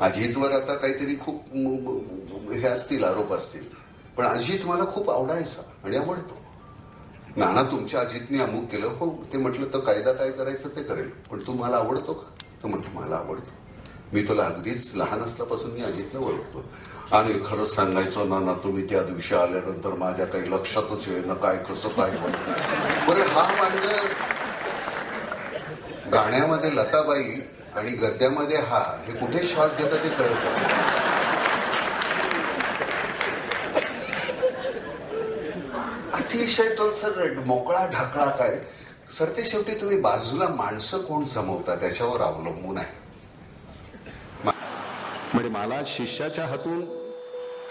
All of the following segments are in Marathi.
अजितवर आता काहीतरी खूप हे असतील आरोप असतील. पण अजित मला खूप आवडायचा आणि आवडतो. नाना तुमच्या अजितने अमुक केलं. हो ते म्हटलं तर कायदा काय करायचं ते करेल. पण तू मला आवडतो का? तो म्हटलं मला आवडतो. मी तुला अगदीच लहान असल्यापासून मी अजितला ओळखतो. आणि खरंच सांगायचं नाना तुम्ही त्या दिवशी आल्यानंतर माझ्या काही लक्षातच येईन काय कसं काय बरं हा मार्ग गाण्यामध्ये लताबाई आणि गद्यामध्ये हा हे कुठे श्वास घेतात ते कळत नाही. अतिशय तो सर मोकळा ढाकळा काय? सर ते शेवटी तुम्ही बाजूला माणसं कोण जमवता त्याच्यावर अवलंबून आहे. म्हणजे मला शिष्याच्या हातून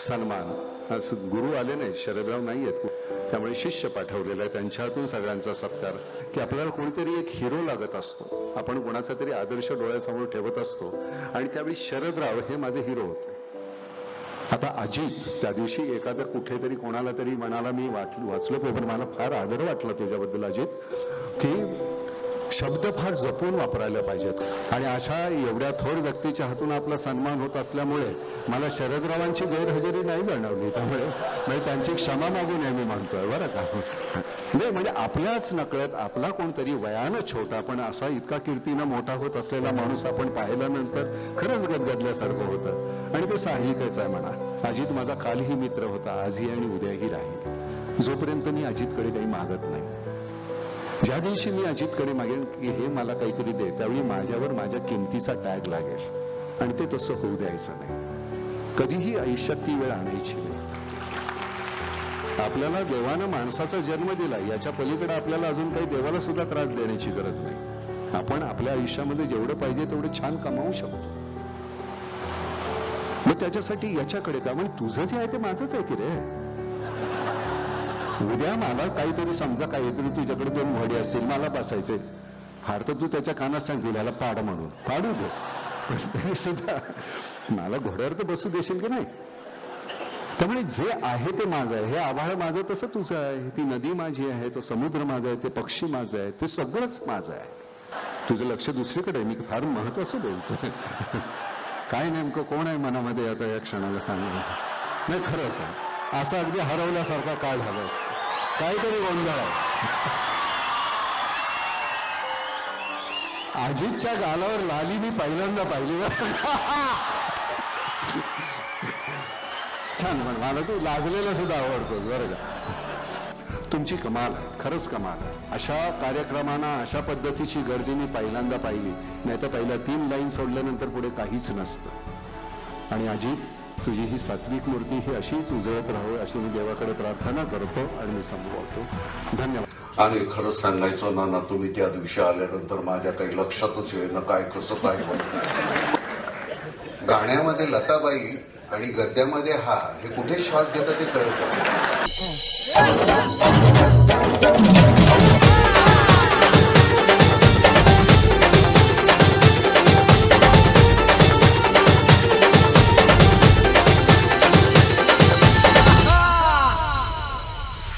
सन्मान. असं गुरु आले नाही शरदराव नाही आहेत. त्यामुळे शिष्य पाठवलेलं आहे त्यांच्या हातून सगळ्यांचा सत्कार. की आपल्याला कोणीतरी एक हिरो लागत असतो. आपण कोणाचा तरी आदर्श डोळ्यासमोर ठेवत असतो. आणि त्यावेळी शरदराव हे माझे हिरो होते. आता अजित त्या दिवशी एखादं कुठेतरी कोणाला तरी मनाला मी वाचलो पण मला फार आदर वाटला तुझ्याबद्दल अजित की शब्द फार जपून वापरायला पाहिजेत. आणि अशा एवढ्या थोर व्यक्तीच्या हातून आपला सन्मान होत असल्यामुळे मला शरदरावांची गैरहजेरी नाही जाणवली. त्यामुळे म्हणजे त्यांची क्षमा मागून आहे मी मानतोय बरं का? नाही म्हणजे आपल्याच नकळत आपला कोणतरी वयानं छोटा पण असा इतका कीर्तीनं मोठा होत असलेला माणूस आपण पाहिल्यानंतर खरंच गदगदल्यासारखं होतं. आणि ते साहजिकच आहे म्हणा. अजित माझा कालही मित्र होता आजही आणि उद्याही राहील. जोपर्यंत मी अजितकडे काही मागत नाही. ज्या दिवशी मी अजितकडे मागेन की हे मला काहीतरी दे त्यावेळी माझ्यावर माझ्या किमतीचा टॅग लागेल. आणि ते तसं होऊ द्यायचं नाही. कधीही आयुष्यात ती वेळ आणायची नाही. आपल्याला देवानं माणसाचा जन्म दिला याच्या पलीकडे आपल्याला अजून काही देवाला सुद्धा त्रास देण्याची गरज नाही. आपण आपल्या आयुष्यामध्ये जेवढं पाहिजे तेवढं छान कमावू शकतो. मग त्याच्यासाठी याच्याकडे त्यामुळे म्हणजे तुझं जे आहे ते माझंच आहे की रे? उद्या मला काहीतरी समजा काहीतरी तुझ्याकडे दोन घोडे असतील मला बसायचे. फार तर तू त्याच्या कानात सांगतील ह्याला पाड म्हणून. पाडू दे. पण तरी सुद्धा. मला घोड्यावर तर बसू देशील की नाही? त्यामुळे जे आहे ते माझं आहे. हे आभाळ माझं तसं तुझं आहे. ती नदी माझी आहे तो समुद्र माझा आहे ते पक्षी माझं आहे ते सगळंच माझं आहे. तुझं लक्ष दुसरीकडे मी फार महत्वाचं बोलतोय. काय नेमकं कोण आहे मनामध्ये आता या क्षणाला सांगा नाही खरंच आहे असं अगदी हरवल्यासारखा काय झालं असतं काहीतरी गोंधळ आहे. अजितच्या गालावर लाली मी पहिल्यांदा पाहिली. छान म्हण मला तू लाजलेला सुद्धा आवडतो बरं का? तुमची कमाल आहे खरंच कमाल आहे. अशा कार्यक्रमांना अशा पद्धतीची गर्दी मी पहिल्यांदा पाहिली. नाही तर पहिल्या तीन लाईन सोडल्यानंतर पुढे काहीच नसतं. आणि अजित तुझी ही सात्विक मूर्ती ही अशीच उजळत राहावी अशी मी देवाकडे प्रार्थना करतो आणि मी संपवतो धन्यवाद. आणि खरंच सांगायचं ना तुम्ही त्या दिवशी आल्यानंतर माझ्या काही लक्षातच येईना काय कसं काय गाण्यामध्ये लताबाई आणि गद्यामध्ये हा हे कुठे श्वास घेतात ते कळत